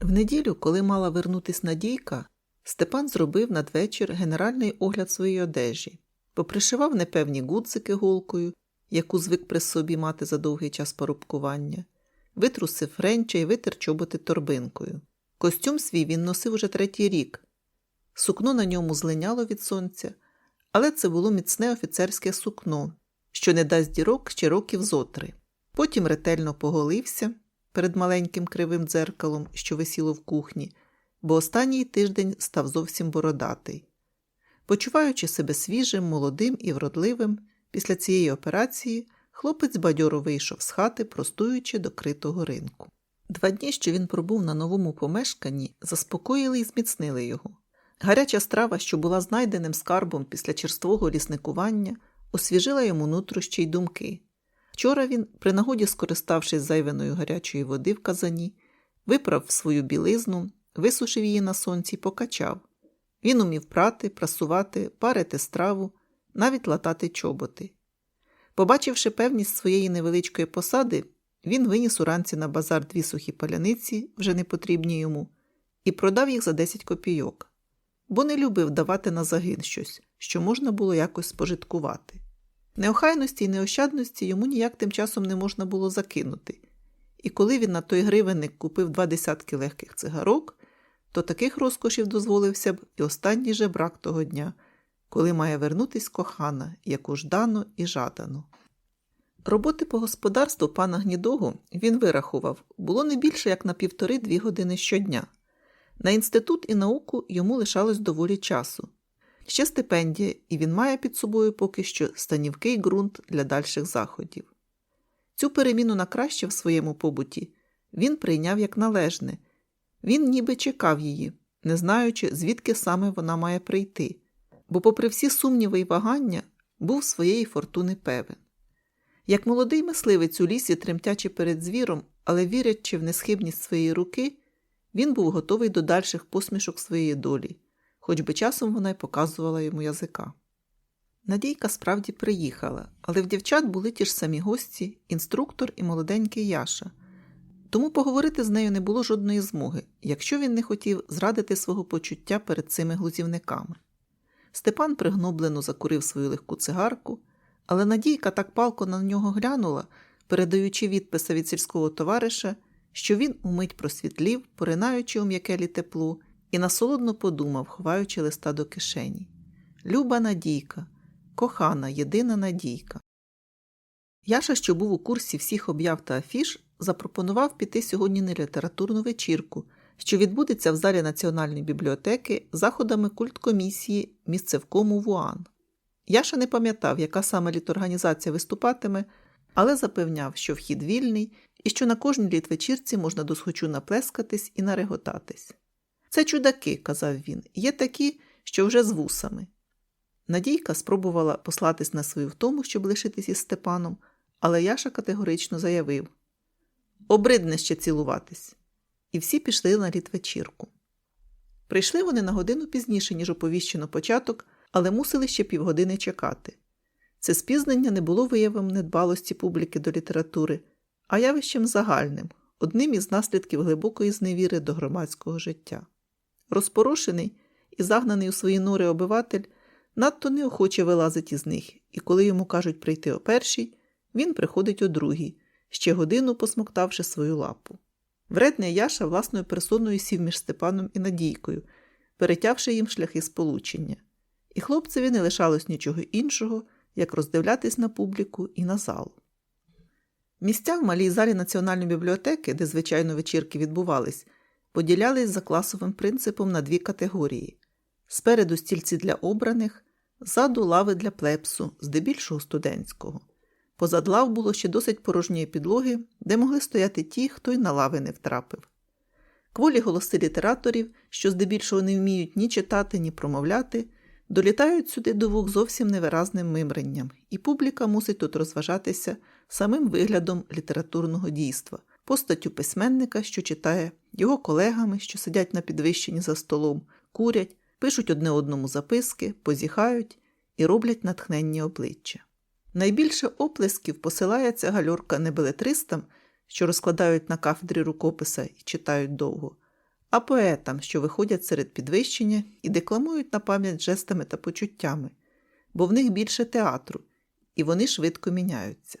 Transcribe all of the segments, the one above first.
В неділю, коли мала вернутись Надійка, Степан зробив надвечір генеральний огляд своєї одежі, попришивав непевні гудзики голкою, яку звик при собі мати за довгий час порубкування, витрусив френча і витер чоботи торбинкою. Костюм свій він носив уже третій рік. Сукно на ньому злиняло від сонця, але це було міцне офіцерське сукно, що не дасть дірок ще років зотри. Потім ретельно поголився перед маленьким кривим дзеркалом, що висіло в кухні, бо останній тиждень став зовсім бородатий. Почуваючи себе свіжим, молодим і вродливим, після цієї операції хлопець бадьоро вийшов з хати, простуючи до критого ринку. Два дні, що він пробув на новому помешканні, заспокоїли і зміцнили його. Гаряча страва, що була знайденим скарбом після черствого лісникування, освіжила йому нутрощі й думки. Вчора він, при нагоді скориставшись зайвеної гарячої води в казані, виправ свою білизну, висушив її на сонці й покачав. Він умів прати, прасувати, парити страву, навіть латати чоботи. Побачивши певність своєї невеличкої посади, він виніс уранці на базар дві сухі паляниці, вже не потрібні йому, і продав їх за 10 копійок, бо не любив давати на загин щось, що можна було якось спожиткувати. Неохайності й неощадності йому ніяк тим часом не можна було закинути, і коли він на той гривенник купив два десятки легких цигарок, то таких розкошів дозволився б і останній же брак того дня, коли має вернутись кохана, яку ждано і жадано. Роботи по господарству пана Гнідого він вирахував, було не більше як на півтори-дві години щодня. На інститут і науку йому лишалось доволі часу. Ще стипендія, і він має під собою поки що станівкий ґрунт для дальших заходів. Цю переміну на краще в своєму побуті він прийняв як належне. Він ніби чекав її, не знаючи, звідки саме вона має прийти, бо, попри всі сумніви й вагання, був своєї фортуни певен. Як молодий мисливець у лісі, тремтячи перед звіром, але вірячи в несхибність своєї руки, він був готовий до дальших посмішок своєї долі, хоч би часом вона й показувала йому язика. Надійка справді приїхала, але в дівчат були ті ж самі гості, інструктор і молоденький Яша. Тому поговорити з нею не було жодної змоги, якщо він не хотів зрадити свого почуття перед цими глузівниками. Степан пригноблено закурив свою легку цигарку, але Надійка так палко на нього глянула, передаючи відписа від сільського товариша, що він умить просвітлів, поринаючи у м'якелі теплу, і насолодно подумав, ховаючи листа до кишені. Люба Надійка, кохана, єдина Надійка. Яша, що був у курсі всіх об'яв та афіш, запропонував піти сьогодні на літературну вечірку, що відбудеться в залі Національної бібліотеки заходами культкомісії місцевкому ВУАН. Яша не пам'ятав, яка саме літорганізація виступатиме, але запевняв, що вхід вільний і що на кожній літвечірці можна досхочу наплескатись і нареготатись. Це чудаки, казав він, є такі, що вже з вусами. Надійка спробувала послатись на свою втому, щоб лишитись із Степаном, але Яша категорично заявив Обридне ще цілуватись. І всі пішли на літвечірку. Прийшли вони на годину пізніше, ніж оповіщено початок, але мусили ще півгодини чекати. Це спізнення не було виявом недбалості публіки до літератури, а явищем загальним, одним із наслідків глибокої зневіри до громадського життя. Розпорошений і загнаний у свої нори обиватель надто неохоче вилазить із них, і коли йому кажуть прийти о першій, він приходить о другій, ще годину посмоктавши свою лапу. Вредний Яша власною персоною сів між Степаном і Надійкою, перетявши їм шляхи сполучення. І хлопцеві не лишалось нічого іншого, як роздивлятись на публіку і на зал. Місця в малій залі Національної бібліотеки, де звичайно вечірки відбувались, поділялись за класовим принципом на дві категорії: спереду стільці для обраних, ззаду лави для плепсу, здебільшого студентського. Позад лав було ще досить порожньої підлоги, де могли стояти ті, хто й на лави не втрапив. Кволі голоси літераторів, що здебільшого не вміють ні читати, ні промовляти, долітають сюди до вух зовсім невиразним мимренням, і публіка мусить тут розважатися самим виглядом літературного дійства, постаттю письменника, що читає, його колегами, що сидять на підвищенні за столом, курять, пишуть одне одному записки, позіхають і роблять натхненні обличчя. Найбільше оплесків посилає ця гальорка не белетристам, що розкладають на кафедрі рукописа і читають довго, а поетам, що виходять серед підвищення і декламують на пам'ять жестами та почуттями, бо в них більше театру, і вони швидко міняються.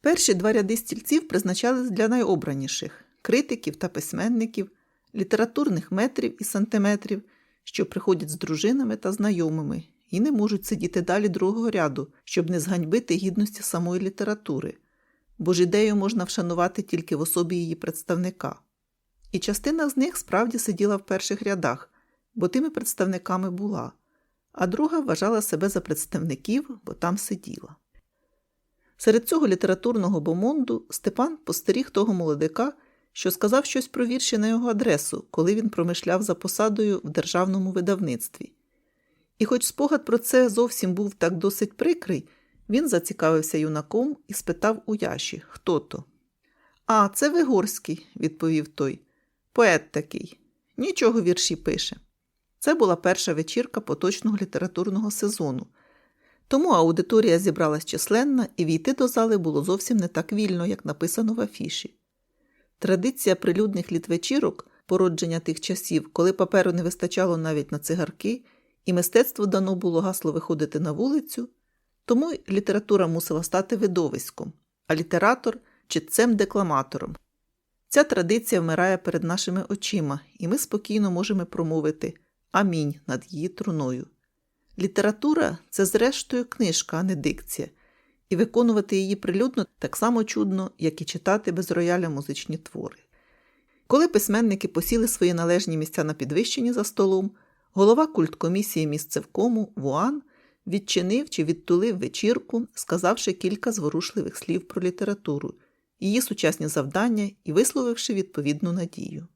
Перші два ряди стільців призначались для найобраніших критиків та письменників, літературних метрів і сантиметрів, що приходять з дружинами та знайомими і не можуть сидіти далі другого ряду, щоб не зганьбити гідності самої літератури, бо ж ідею можна вшанувати тільки в особі її представника. І частина з них справді сиділа в перших рядах, бо тими представниками була, а друга вважала себе за представників, бо там сиділа. Серед цього літературного бомонду Степан постеріг того молодика, що сказав щось про вірші на його адресу, коли він промишляв за посадою в державному видавництві. І хоч спогад про це зовсім був так досить прикрий, він зацікавився юнаком і спитав у Яші, хто то. А, це Вигорський, відповів той. Поет такий. Нічого вірші пише. Це була перша вечірка поточного літературного сезону. Тому аудиторія зібралась численна, і війти до зали було зовсім не так вільно, як написано в афіші. Традиція прилюдних літвечірок, породження тих часів, коли паперу не вистачало навіть на цигарки, і мистецтву дано було гасло виходити на вулицю, тому література мусила стати видовиськом, а літератор читцем-декламатором. Ця традиція вмирає перед нашими очима, і ми спокійно можемо промовити Амінь над її труною. Література це, зрештою, книжка, а не дикція, і виконувати її прилюдно так само чудно, як і читати без рояля музичні твори. Коли письменники посіли свої належні місця на підвищенні за столом, голова культкомісії місцевкому Вуан відчинив чи відтулив вечірку, сказавши кілька зворушливих слів про літературу, її сучасні завдання і висловивши відповідну надію.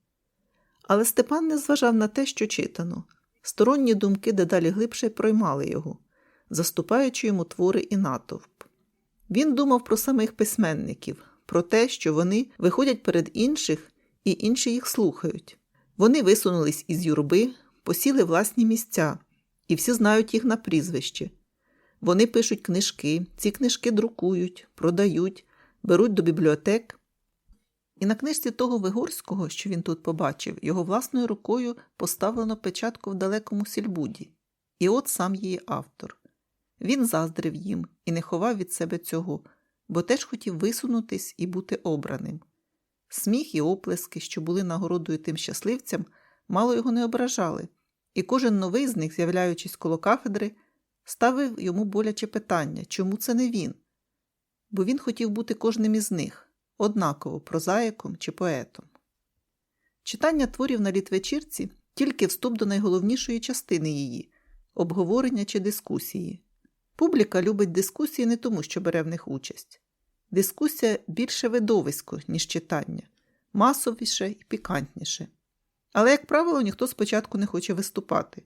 Але Степан не зважав на те, що читано. Сторонні думки дедалі глибше проймали його, заступаючи йому твори і натовп. Він думав про самих письменників, про те, що вони виходять перед інших і інші їх слухають. Вони висунулись із юрби, посіли власні місця, і всі знають їх на прізвище. Вони пишуть книжки, ці книжки друкують, продають, беруть до бібліотек. І на книжці того Вигорського, що він тут побачив, його власною рукою поставлено печатку в далекому сільбуді. І от сам її автор. Він заздрив їм і не ховав від себе цього, бо теж хотів висунутись і бути обраним. Сміх і оплески, що були нагородою тим щасливцям, мало його не ображали, і кожен новий з них, з'являючись коло кафедри, ставив йому боляче питання, чому це не він? Бо він хотів бути кожним із них однаково прозаїком чи поетом. Читання творів на літвечірці тільки вступ до найголовнішої частини її обговорення чи дискусії. Публіка любить дискусії не тому, що бере в них участь. Дискусія більше видовисько, ніж читання, масовіше і пікантніше. Але, як правило, ніхто спочатку не хоче виступати,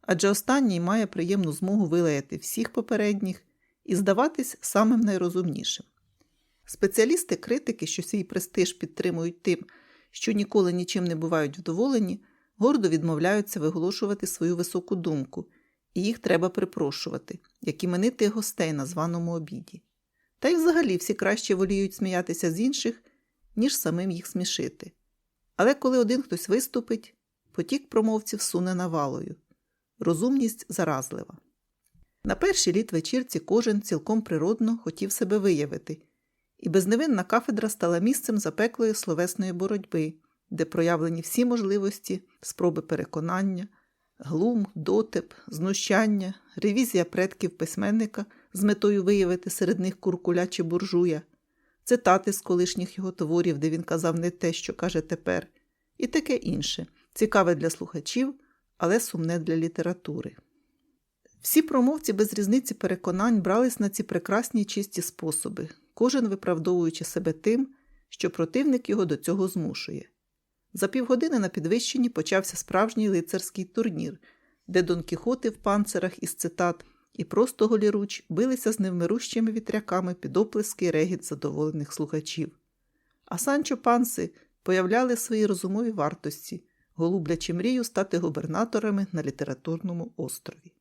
адже останній має приємну змогу вилаяти всіх попередніх і здаватись самим найрозумнішим. Спеціалісти-критики, що свій престиж підтримують тим, що ніколи нічим не бувають вдоволені, гордо відмовляються виголошувати свою високу думку, і їх треба припрошувати, як іменитих гостей на званому обіді. Та й взагалі всі краще воліють сміятися з інших, ніж самим їх смішити. Але коли один хтось виступить, потік промовців суне навалою. Розумність заразлива. На першій літ вечірці кожен цілком природно хотів себе виявити і безневинна кафедра стала місцем запеклої словесної боротьби, де проявлені всі можливості, спроби переконання, глум, дотеп, знущання, ревізія предків письменника з метою виявити серед них куркуля чи буржуя, цитати з колишніх його творів, де він казав не те, що каже тепер, і таке інше, цікаве для слухачів, але сумне для літератури. Всі промовці без різниці переконань брались на ці прекрасні й чисті способи, кожен виправдовуючи себе тим, що противник його до цього змушує. За півгодини на підвищенні почався справжній лицарський турнір, де Дон Кіхоти в панцирах із цитат і просто голіруч билися з невмирущими вітряками під оплески регіт задоволених слухачів. А Санчо Панси появляли свої розумові вартості, голублячи мрію стати губернаторами на літературному острові.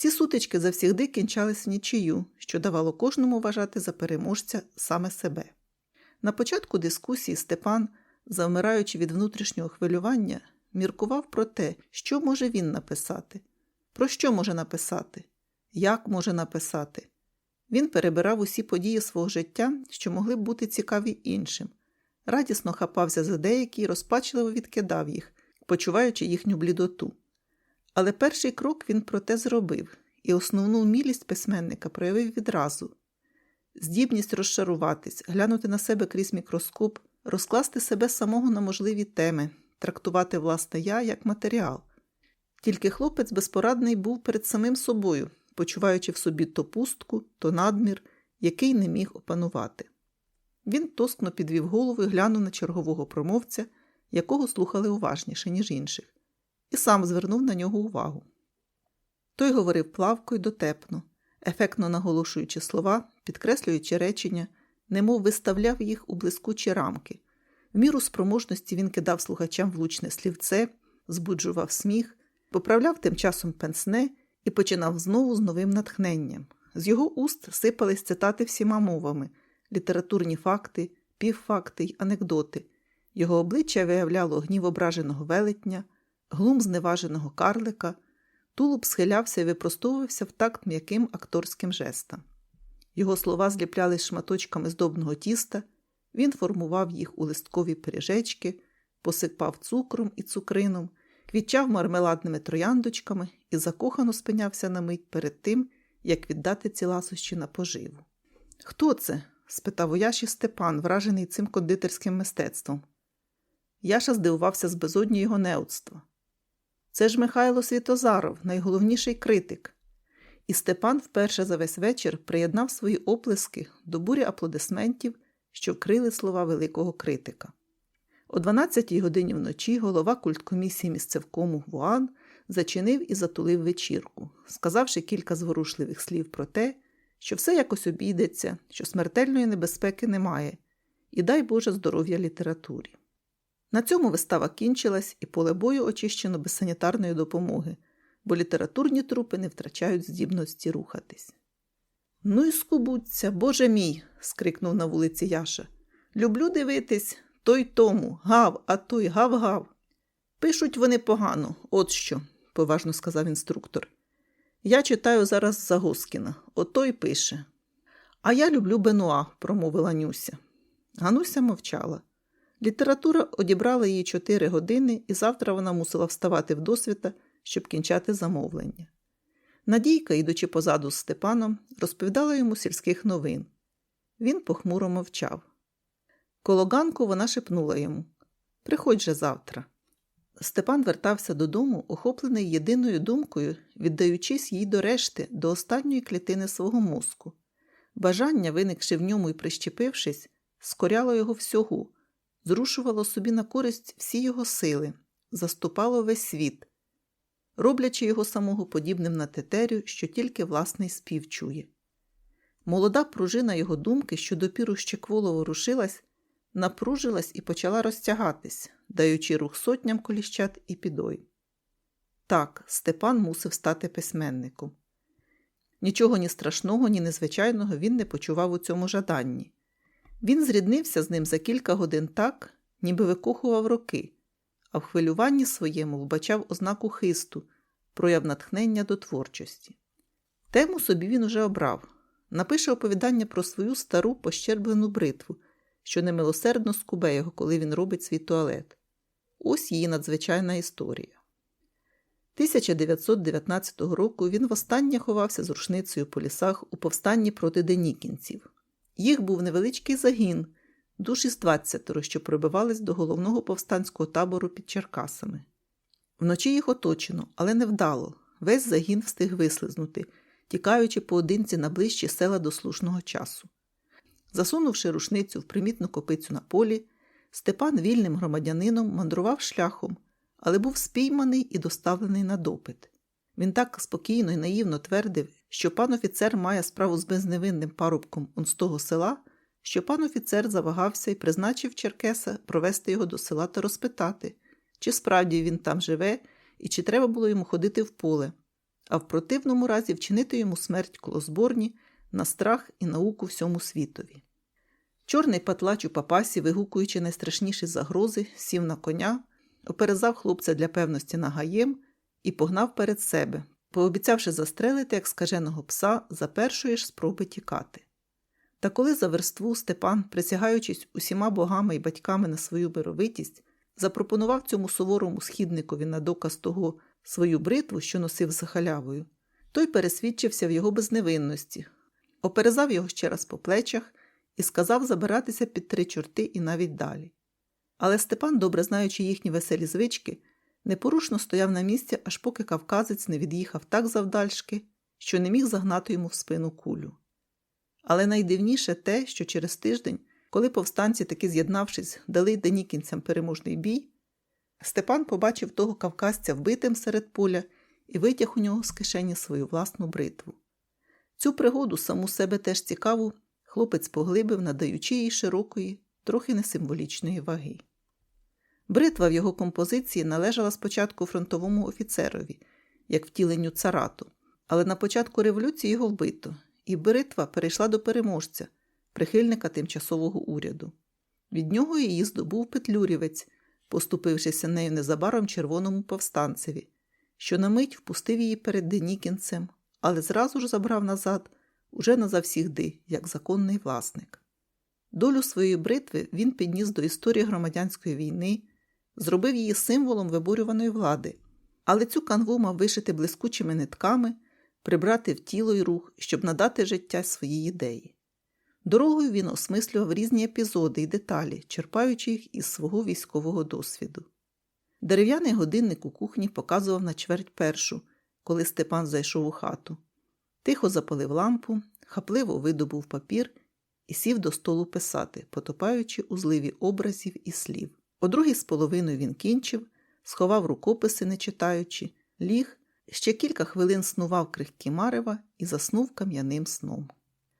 Ці сутички завсігди кінчались нічию, що давало кожному вважати за переможця саме себе. На початку дискусії Степан, завмираючи від внутрішнього хвилювання, міркував про те, що може він написати, про що може написати, як може написати. Він перебирав усі події свого життя, що могли б бути цікаві іншим, радісно хапався за деякі і розпачливо відкидав їх, почуваючи їхню блідоту. Але перший крок він проте зробив, і основну вмілість письменника проявив відразу здібність розчаруватись, глянути на себе крізь мікроскоп, розкласти себе самого на можливі теми, трактувати власне я як матеріал. Тільки хлопець безпорадний був перед самим собою, почуваючи в собі то пустку, то надмір, який не міг опанувати. Він тоскно підвів голову і глянув на чергового промовця, якого слухали уважніше, ніж інших, і сам звернув на нього увагу. Той говорив плавко й дотепно, ефектно наголошуючи слова, підкреслюючи речення, немов виставляв їх у блискучі рамки. В міру спроможності він кидав слухачам влучне слівце, збуджував сміх, поправляв тим часом пенсне і починав знову з новим натхненням. З його уст сипались цитати всіма мовами, літературні факти, півфакти й анекдоти. Його обличчя виявляло гнів ображеного велетня, глум зневаженого карлика, тулуб схилявся і випростовувався в такт м'яким акторським жестам. Його слова зліплялись шматочками здобного тіста, він формував їх у листкові пиріжечки, посипав цукром і цукрином, квітчав мармеладними трояндочками і закохано спинявся на мить перед тим, як віддати ці ласощі на поживу. Хто це? спитав у Яші Степан, вражений цим кондитерським мистецтвом. Яша здивувався з безодні його неудства. Це ж Михайло Світозаров, найголовніший критик. І Степан вперше за весь вечір приєднав свої оплески до бурі аплодисментів, що вкрили слова великого критика. О 12-й годині вночі голова культкомісії місцевкому Вуан зачинив і затулив вечірку, сказавши кілька зворушливих слів про те, що все якось обійдеться, що смертельної небезпеки немає, і дай Боже здоров'я літературі. На цьому вистава кінчилась, і поле бою очищено без санітарної допомоги, бо літературні трупи не втрачають здібності рухатись. Ну і скубуться, Боже мій. скрикнув на вулиці Яша. Люблю дивитись той тому, гав, а той гав-гав. Пишуть вони погано, от що, поважно сказав інструктор. Я читаю зараз Загоскіна, ото й пише. А я люблю Бенуа, промовила Нюся. Гануся мовчала. Література одібрала їй чотири години, і завтра вона мусила вставати в досвіта, щоб кінчати замовлення. Надійка, йдучи позаду з Степаном, розповідала йому сільських новин. Він похмуро мовчав. Коло ганку вона шепнула йому Приходь же завтра. Степан вертався додому, охоплений єдиною думкою, віддаючись їй до решти, до останньої клітини свого мозку. Бажання, виникши в ньому і прищепившись, скоряло його всього, зрушувало собі на користь всі його сили, заступало весь світ, роблячи його самого подібним на тетерю, що тільки власний спів чує. Молода пружина його думки, що допіру ще кволо ворушилась, напружилась і почала розтягатись, даючи рух сотням коліщат і підой. Так, Степан мусив стати письменником. Нічого ні страшного, ні незвичайного він не почував у цьому жаданні. Він зріднився з ним за кілька годин так, ніби викохував роки, а в хвилюванні своєму вбачав ознаку хисту, прояв натхнення до творчості. Тему собі він уже обрав напише оповідання про свою стару пощерблену бритву, що немилосердно скубе його, коли він робить свій туалет. Ось її надзвичайна історія. 1919 року він востаннє ховався з рушницею по лісах у повстанні проти денікінців. Їх був невеличкий загін, душі з 20, що пробивались до головного повстанського табору під Черкасами. Вночі їх оточено, але невдало. Весь загін встиг вислизнути, тікаючи поодинці на ближчі села до слушного часу. Засунувши рушницю в примітну копицю на полі, Степан вільним громадянином мандрував шляхом, але був спійманий і доставлений на допит. Він так спокійно і наївно твердив, що пан офіцер має справу з безневинним парубком он з того села, що пан офіцер завагався і призначив Черкеса провести його до села та розпитати, чи справді він там живе і чи треба було йому ходити в поле, а в противному разі вчинити йому смерть коло зборні на страх і науку всьому світові. Чорний патлач у папасі, вигукуючи найстрашніші загрози, сів на коня, оперезав хлопця для певності нагаєм і погнав перед себе, пообіцявши застрелити як скаженого пса за першої ж спроби тікати. Та коли за верству Степан, присягаючись усіма богами і батьками на свою мировитість, запропонував цьому суворому східникові на доказ того свою бритву, що носив за халявою, той пересвідчився в його безневинності, оперезав його ще раз по плечах і сказав забиратися під три чорти і навіть далі. Але Степан, добре знаючи їхні веселі звички, непорушно стояв на місці, аж поки кавказець не від'їхав так завдальшки, що не міг загнати йому в спину кулю. Але найдивніше те, що через тиждень, коли повстанці, таки з'єднавшись, дали денікінцям переможний бій, Степан побачив того кавказця вбитим серед поля і витяг у нього з кишені свою власну бритву. Цю пригоду саму себе теж цікаву хлопець поглибив, надаючи їй широкої, трохи несимволічної ваги. Бритва в його композиції належала спочатку фронтовому офіцерові, як втіленню царату, але на початку революції його вбито, і бритва перейшла до переможця, прихильника тимчасового уряду. Від нього її здобув Петлюрівець, поступившися нею незабаром червоному повстанцеві, що на мить впустив її перед Денікінцем, але зразу ж забрав назад уже назавсігди, як законний власник. Долю своєї бритви він підніс до історії громадянської війни, зробив її символом виборюваної влади, але цю канву мав вишити блискучими нитками, прибрати в тіло й рух, щоб надати життя своїй ідеї. Дорогою він осмислював різні епізоди і деталі, черпаючи їх із свого військового досвіду. Дерев'яний годинник у кухні показував на чверть першу, коли Степан зайшов у хату. Тихо запалив лампу, хапливо видобув папір і сів до столу писати, потопаючи у зливі образів і слів. О другій з половиною він кінчив, сховав рукописи, не читаючи, ліг, ще кілька хвилин снував крихкі марева і заснув кам'яним сном.